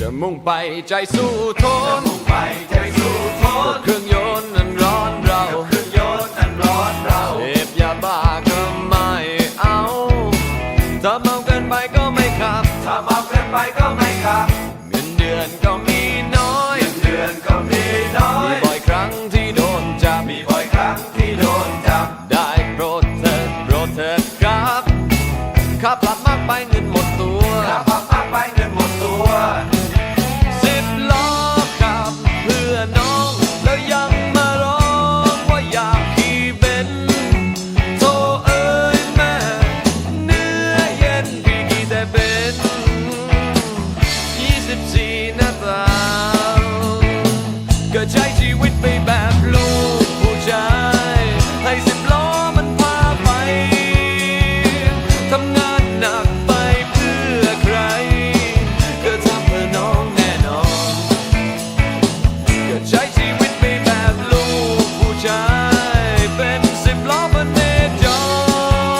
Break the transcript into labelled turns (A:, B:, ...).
A: จะมุ่งไปใจสู้ทนมุ่ง
B: ไปใจสู้ท
A: นเครื่องยนต์อันร้อนเราเครื
B: ่องยนต์อันร้อนเรา
A: เสพยาบ้าก็ไม่เอาถ้าเมาเกินไปก็ไม่ขับถ้า
B: เมาเกินไปก็ไม่ขับ
A: เงินเดือนก็มีน้อยเงินเดื
B: อนก็มีน้อ
A: ยมีบ่อยครั้งที่โดนจับมีบ่อ
B: ยครั้งที่โดนจ
A: ับได้โปรดเถิดโปรดเถิดครับค่าปลับมากไปเงินหมดตัว หนักไปเพื่อใคร ก็ทำเพื่อน้องแน่นอนก็ใช้ชี